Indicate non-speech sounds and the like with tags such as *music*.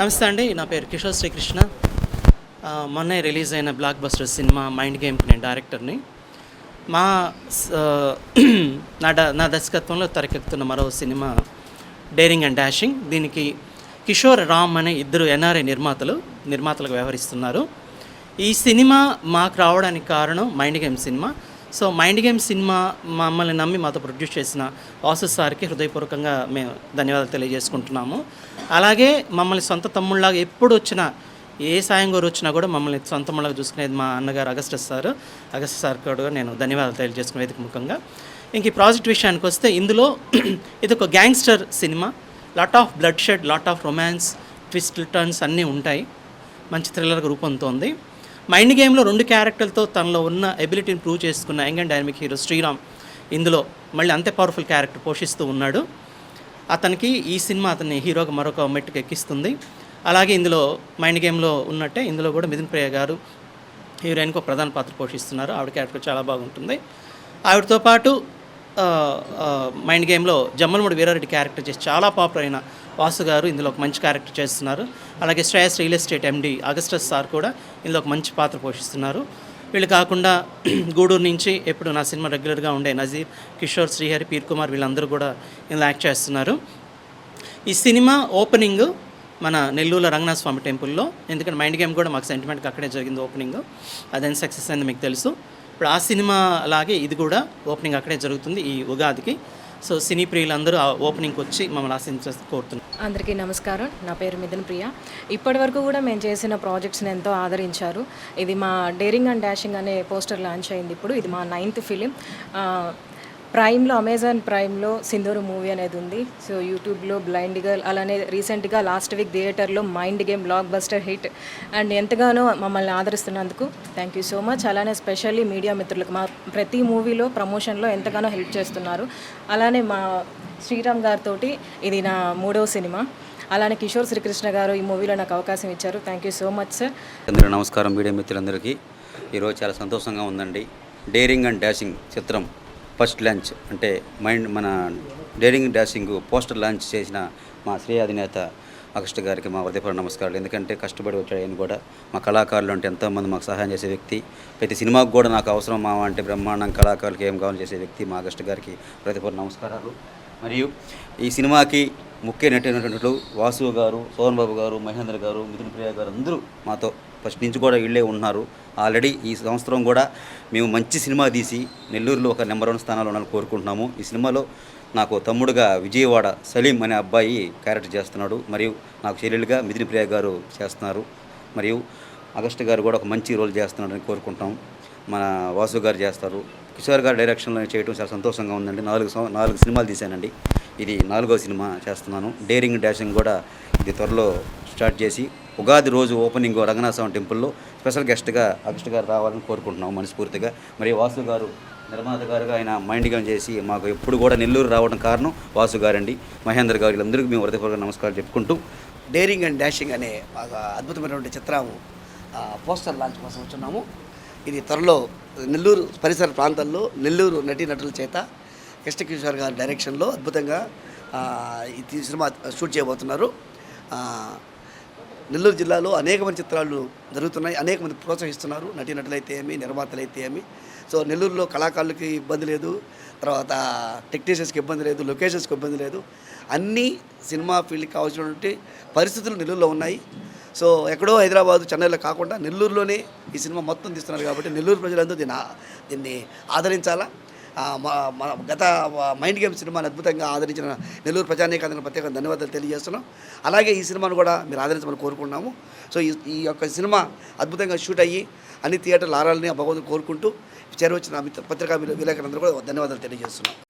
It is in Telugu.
నమస్తే అండి నా పేరు కిషోర్ శ్రీకృష్ణ. మొన్న మొన్నే రిలీజ్ అయిన బ్లాక్ బస్టర్ సినిమా మైండ్ గేమ్కి నేను డైరెక్టర్ని. మా స- నా డ నా దర్శకత్వంలో తెరకెక్కుతున్న మరో సినిమా డేరింగ్ అండ్ డాషింగ్. దీనికి కిషోర్ రామ్ అనే ఇద్దరు ఎన్ఆర్ఐ నిర్మాతలు నిర్మాతలుగా వ్యవహరిస్తున్నారు. ఈ సినిమా మాకు రావడానికి కారణం mind game cinema. So mind game cinema మమ్మల్ని నమ్మి మాతో ప్రొడ్యూస్ చేసిన ఆసస్ సార్కి హృదయపూర్వకంగా మేము ధన్యవాదాలు తెలియజేసుకుంటున్నాము. అలాగే మమ్మల్ని సొంత తమ్ముళ్ళలాగా ఎప్పుడు వచ్చినా ఏ సాయం గారు వచ్చినా కూడా మమ్మల్ని సొంత తమ్ముళ్ళగా చూసుకునేది మా అన్నగారు అగస్టస్ సార్. అగస్టస్ సార్ కూడా నేను ధన్యవాదాలు తెలియజేసుకునే వేదిక ముఖంగా. ఇంక ఈ ప్రాజెక్ట్ విషయానికి వస్తే ఇందులో *clears throat* ఇది ఒక gangster cinema. Lot of bloodshed lot of romance twist turns అన్నీ ఉంటాయి. మంచి థ్రిల్లర్గా రూపొందుతోంది. మైండ్ గేమ్లో రెండు క్యారెక్టర్లతో తనలో ఉన్న ఎబిలిటీని ప్రూవ్ చేసుకున్న young and dynamic hero Sriram ఇందులో మళ్ళీ అంతే పవర్ఫుల్ క్యారెక్టర్ పోషిస్తూ ఉన్నాడు. అతనికి ఈ సినిమా అతన్ని హీరోగా మరొక మెట్టుకు ఎక్కిస్తుంది. అలాగే ఇందులో మైండ్ గేమ్లో ఉన్నట్టే ఇందులో కూడా మిథున్ ప్రియ గారు హీరోయిన్కి ఒక ప్రధాన పాత్ర పోషిస్తున్నారు. ఆవిడ క్యారెక్టర్ చాలా బాగుంటుంది. ఆవిడతో పాటు మైండ్ గేమ్లో జమ్మలమూడి వీరారెడ్డి క్యారెక్టర్ చేసి చాలా పాపులర్ అయిన వాసు గారు ఇందులో ఒక మంచి క్యారెక్టర్ చేస్తున్నారు. అలాగే Shreyas real estate MD Augustus sir కూడా ఇందులో ఒక మంచి పాత్ర పోషిస్తున్నారు. వీళ్ళు కాకుండా *clears throat* గూడూరు నుంచి ఎప్పుడు నా సినిమా రెగ్యులర్గా ఉండే నజీర్ కిషోర్ శ్రీహరి పీర్ కుమార్ వీళ్ళందరూ కూడా ఇందులో యాక్ట్ చేస్తున్నారు. ఈ సినిమా ఓపెనింగ్ మన నెల్లూరు రంగనాథ స్వామి టెంపుల్లో ఎందుకంటే మైండ్ గేమ్ కూడా మాకు సెంటిమెంట్కి అక్కడే జరిగింది ఓపెనింగ్. అదని సక్సెస్ అయింది మీకు తెలుసు. ఇప్పుడు ఆ సినిమా అలాగే ఇది కూడా ఓపెనింగ్ అక్కడే జరుగుతుంది ఈ ఉగాదికి. సో సినీ ప్రియులందరూ ఆ ఓపెనింగ్కి వచ్చి మమ్మల్ని ఆశించ కోరుతున్నారు అందరికీ నమస్కారం. నా పేరు మిథున్ ప్రియ. ఇప్పటి వరకు కూడా మేము చేసిన ప్రాజెక్ట్స్ని ఎంతో ఆదరించారు. ఇది మా డేరింగ్ అండ్ డాషింగ్ అనే పోస్టర్ లాంచ్ అయింది ఇప్పుడు. ఇది మా నైన్త్ ఫిలిం. ప్రైమ్లో అమెజాన్ ప్రైమ్లో సింధూరు మూవీ అనేది ఉంది. సో యూట్యూబ్లో బ్లైండ్ గర్ల్ అలానే రీసెంట్గా లాస్ట్ వీక్ థియేటర్లో mind game blockbuster hit. And ఎంతగానో మమ్మల్ని ఆదరిస్తున్నందుకు థ్యాంక్ యూ సో మచ్. అలానే స్పెషల్లీ మీడియా మిత్రులకు మా ప్రతి మూవీలో ప్రమోషన్లో ఎంతగానో హెల్ప్ చేస్తున్నారు. అలానే మా శ్రీరామ్ గారితో ఇది నా మూడవ సినిమా. అలానే కిషోర్ శ్రీకృష్ణ గారు ఈ మూవీలో నాకు అవకాశం ఇచ్చారు. Thank you so much sir. అందరూ నమస్కారం. మీడియా మిత్రులందరికీ ఈరోజు చాలా సంతోషంగా ఉందండి. డేరింగ్ అండ్ డాషింగ్ చిత్రం. ఫస్ట్ లాంచ్ అంటే మైండ్ మన డేరింగ్ డాషింగ్ పోస్టర్ లాంచ్ చేసిన మా శ్రీ అధినేత అగస్ట్ గారికి మా హృదయపూర్వక నమస్కారాలు. ఎందుకంటే కష్టపడి వచ్చాడు ఆయన కూడా. మా కళాకారులు అంటే ఎంతోమంది మాకు సహాయం చేసే వ్యక్తి. ప్రతి సినిమాకు కూడా నాకు అవసరం మా అంటే బ్రహ్మాండం కళాకారులకి ఏం కావాలని చేసే వ్యక్తి మా అగస్ట్ గారికి హృదయపూర్వక నమస్కారాలు. మరియు ఈ సినిమాకి ముఖ్య నటినటువంటి వాసు గారు సోహన్ బాబు గారు మహేంద్ర గారు మిథున్ ప్రియ గారు అందరూ మాతో ఫస్ట్ నుంచి కూడా వీళ్ళే ఉన్నారు. ఆల్రెడీ ఈ సంవత్సరం కూడా మేము మంచి సినిమా తీసి నెల్లూరులో ఒక నెంబర్ వన్ స్థానాలు ఉండాలని కోరుకుంటున్నాము. ఈ సినిమాలో నాకు తమ్ముడుగా విజయవాడ సలీం అనే అబ్బాయి క్యారెక్టర్ చేస్తున్నాడు. మరియు నాకు చెల్లెలుగా మిథున్ ప్రియ గారు చేస్తున్నారు. మరియు అగస్ట్ గారు కూడా ఒక మంచి రోల్ చేస్తున్నాడని కోరుకుంటాం మన వాసు గారు చేస్తారు. కిషోర్ గారు డైరెక్షన్లో చేయడం చాలా సంతోషంగా ఉందండి. నాలుగు నాలుగు సినిమాలు తీశానండి. ఇది నాలుగో సినిమా చేస్తున్నాను. డేరింగ్ డాషింగ్ కూడా ఇది త్వరలో స్టార్ట్ చేసి ఉగాది రోజు ఓపెనింగ్ రంగనాథస్వామి టెంపుల్లో స్పెషల్ గెస్ట్గా అగస్ట్ గారు రావాలని కోరుకుంటున్నాం మనస్ఫూర్తిగా. మరి వాసు గారు నిర్మాత గారుగా ఆయన మైండ్ చేసి మాకు ఎప్పుడు కూడా నెల్లూరు రావడం కారణం వాసు గారండి. మహేంద్ర గారు వీళ్ళందరికీ మేము హృదయపూర్వక నమస్కారాలు చెప్పుకుంటూ డేరింగ్ అండ్ డాషింగ్ అనే బాగా అద్భుతమైనటువంటి చిత్రం పోస్టర్ లాంచ్ కోసం వచ్చున్నాము. ఇది త్వరలో నెల్లూరు పరిసర ప్రాంతాల్లో నెల్లూరు నటీనటుల చేత కృష్ణకిషోర్ గారి డైరెక్షన్లో అద్భుతంగా ఈ సినిమా షూట్ చేయబోతున్నారు. నెల్లూరు జిల్లాలో అనేక మంది చిత్రాలు జరుగుతున్నాయి అనేక మంది ప్రోత్సహిస్తున్నారు. నటీనటులైతే ఏమి నిర్మాతలైతే ఏమి. సో నెల్లూరులో కళాకారులకి ఇబ్బంది లేదు. తర్వాత టెక్నీషియన్స్కి ఇబ్బంది లేదు లొకేషన్స్కి ఇబ్బంది లేదు. అన్నీ సినిమా ఫీల్డ్కి కావాల్సినటువంటి పరిస్థితులు నెల్లూరులో ఉన్నాయి. సో ఎక్కడో హైదరాబాద్ చెన్నైలో కాకుండా నెల్లూరులోనే ఈ సినిమా మొత్తం తీస్తున్నారు కాబట్టి నెల్లూరు ప్రజలందరూ దీన్ని దీన్ని ఆదరించాలా? గత మైండ్ గేమ్ సినిమాని అద్భుతంగా ఆదరించిన నెల్లూరు ప్రజానీకానికి ప్రత్యేక ధన్యవాదాలు తెలియజేస్తున్నాం. అలాగే ఈ సినిమాను కూడా మీరు ఆదరించమని కోరుకున్నాము సో ఈ ఈ యొక్క సినిమా అద్భుతంగా షూట్ అయ్యి అన్ని థియేటర్లు ఆరాలని భగవంతుని కోరుకుంటూ చేరవచ్చిన పత్రికా విలేకరులందరూ కూడా ధన్యవాదాలు తెలియజేస్తున్నాం.